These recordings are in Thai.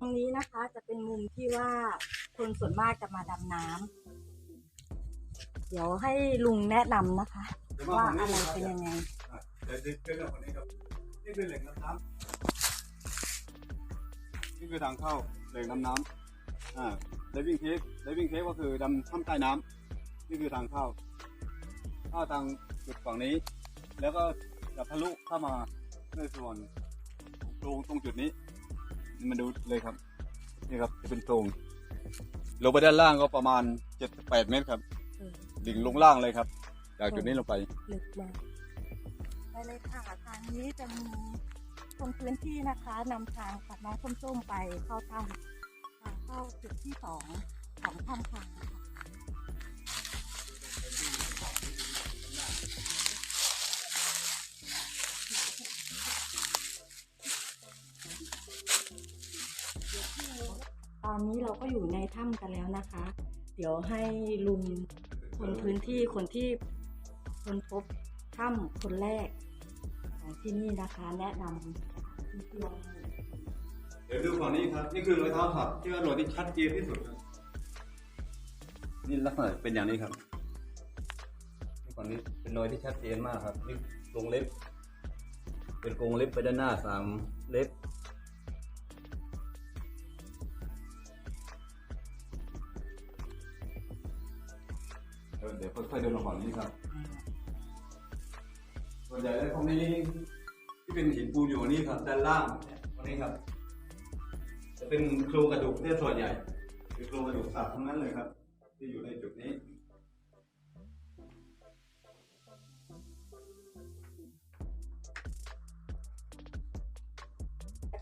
ตรงนี้นะคะจะเป็นมุมที่ว่าคนส่วนมากจะมาดำน้ำเดี๋ยวให้ลุงแนะนำนะคะ ว่าอะไรเป็นยังไงเดี๋ยวเดี๋ยวเรื่องของนี้ครับนี่คือแหล่งน้ำน้ำนี่คือทางเข้าแหล่งน้ำน้ำอ่า diving cave diving cave ก็คือดำถ้ำใต้น้ำนี่คือทางเข้าเข้าทางจุดฝั่งนี้ แล้วก็จะทะลุเข้ามาในส่วนของโพรงตรงจุดนี้ มาดูเลยครับ นี่ครับจะเป็นโพรงลงไปด้านล่างก็ประมาณ7-8เมตรครับอืมดิ่งลงล่างเลยครับ จากจุดนี้ลงไปลึกมากไปเลยค่ะทางนี้จะมีคนพื้นที่นะคะนำทางกับน้องส้มๆไปเข้าถ้ำทางเข้าจุดที่สองของถ้ำพังนะคะ อนนี้เราก็อยู่ในถ้ำกันแล้วนะคะ เดี๋ยวให้ลุงคนพื้นที่คนที่คนพบถ้ำคนแรกของที่นี่นะคะ แนะนำที่เที่ยวเดี๋ยวดูฝั่งนี้ครับ นี่คือรอยเท้าสัตว์ที่ว่ารอยที่ชัดเจนที่สุดครับนี่ลักษณะเป็นอย่างนี้ครับนี่ฝั่งนี้เป็นรอยที่ชัดเจนมากครับนี่กรงเล็บ เป็นกรงเล็บไปด้านหน้าสามเล็บ เออเดี๋ยวค่อยๆเดินมาฝั่งนี้ครับ ส่วนใหญ่แล้วพวกนี้ที่เป็นหินปูนอยู่นี่ครับ ด้านล่างเนี่ยตรงนี้ครับ จะเป็นโครงกระดูกเนี่ยส่วนใหญ่เป็นโครงกระดูกสัตว์ทั้งนั้นเลยครับ ที่อยู่ในจุดนี้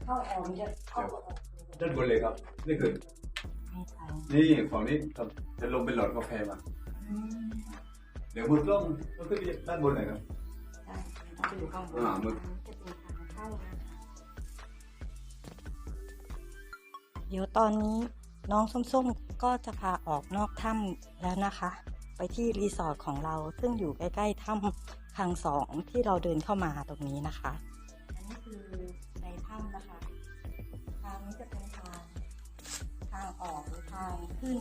เข้าออกจะเข้าออกด้านบนเลยครับ นี่คือไม่ใช่นี่ฝั่งนี้ครับจะลงเป็นหลอดกาแฟมาอืม เดี๋ยวมือกล้องมันขึ้นไปด้านบนหน่อยครับใช่ต้องไปอยู่ข้างบนอ่ามึงจะเป็นทางเข้านะคะเดี๋ยวตอนนี้น้องส้มๆก็จะพาออกนอกถ้ำแล้วนะคะ ไปที่รีสอร์ทของเราซึ่งอยู่ใกล้ๆถ้ำทางสองที่เราเดินเข้ามาตรงนี้นะคะ อันนี้คือในถ้ำนะคะ ทางนี้จะเป็นทางทางออกหรือทางขึ้น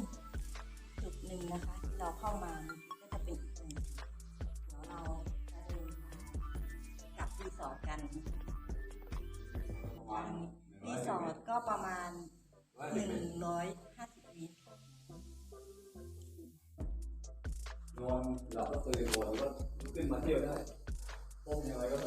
างรีสอร์ทก็ประมาณหนึ่งร้อยห้าสิบเมตรนอนหลับก็ตื่นหัวแล้วก็ลุกขึ้นมาเที่ยวได้ต้มยังไงก็